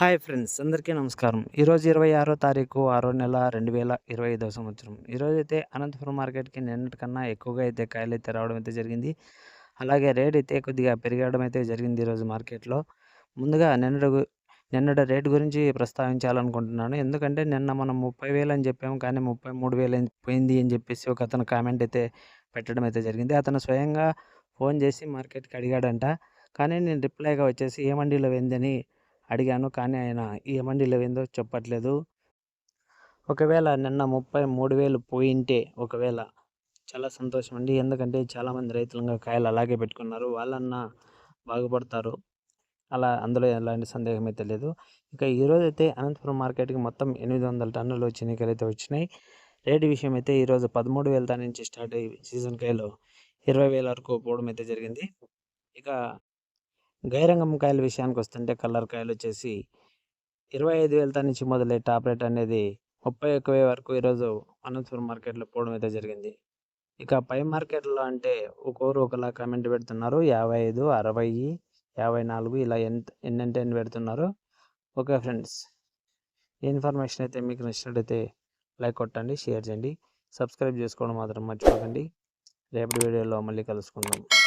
Hi friends అందరికీ నమస్కారం. ఈరోజు ఇరవై ఆరో తారీఖు ఆరో నెల రెండు వేల ఇరవై ఐదో సంవత్సరం. ఈరోజు అయితే అనంతపురం మార్కెట్కి నిన్నటికన్నా ఎక్కువగా అయితే కాయలు అయితే రావడం అయితే జరిగింది. అలాగే రేట్ అయితే కొద్దిగా పెరగడం అయితే జరిగింది ఈరోజు మార్కెట్లో. ముందుగా నిన్నటి నిన్నటి రేట్ గురించి ప్రస్తావించాలనుకుంటున్నాను. ఎందుకంటే నిన్న మనం ముప్పై వేలు అని చెప్పాము కానీ ముప్పై మూడు వేలు పోయింది అని చెప్పేసి ఒక అతను కామెంట్ అయితే పెట్టడం అయితే జరిగింది. అతను స్వయంగా ఫోన్ చేసి మార్కెట్కి అడిగాడంట. కానీ నేను రిప్లైగా వచ్చేసి ఏ మండీలో పోయిందని అడిగాను. కానీ ఆయన ఈ మండీలో ఏందో చెప్పట్లేదు. ఒకవేళ నిన్న ముప్పై మూడు వేలు పోయింటే ఒకవేళ చాలా సంతోషం అండి. ఎందుకంటే చాలామంది రైతులు ఇంకా కాయలు అలాగే పెట్టుకున్నారు. వాళ్ళన్నా బాగుపడతారు. అలా అందులో ఎలాంటి సందేహం అయితే లేదు. ఇక ఈరోజు అయితే అనంతపురం మార్కెట్కి మొత్తం ఎనిమిది వందల టన్నులు చినికలు అయితే వచ్చినాయి. రేటు విషయం అయితే ఈరోజు పదమూడు వేల దాని నుంచి స్టార్ట్ అయ్యి సీజన్ కాయలు ఇరవై వేల వరకు పోవడం అయితే జరిగింది. ఇక గైరంగం కాయల విషయానికి వస్తుంటే కలర్ కాయలు వచ్చేసి ఇరవై ఐదు వేలతో నుంచి మొదలై టాప్ రేట్ అనేది ముప్పై ఒక్క వేల వరకు ఈరోజు అనంతపురం మార్కెట్లో పోవడం అయితే జరిగింది. ఇక పై మార్కెట్లో అంటే ఒక్కొరు ఒకలా కామెంట్ పెడుతున్నారు. యాభై ఐదు అరవై యాభై నాలుగు ఇలా ఎంత ఎన్నంటే ఎన్ని పెడుతున్నారు. ఓకే ఫ్రెండ్స్ ఈ ఇన్ఫర్మేషన్ అయితే మీకు నచ్చినట్టయితే లైక్ కొట్టండి షేర్ చేయండి. సబ్స్క్రైబ్ చేసుకోవడం మాత్రం మర్చిపోకండి. రేపటి వీడియోలో మళ్ళీ కలుసుకుందాం.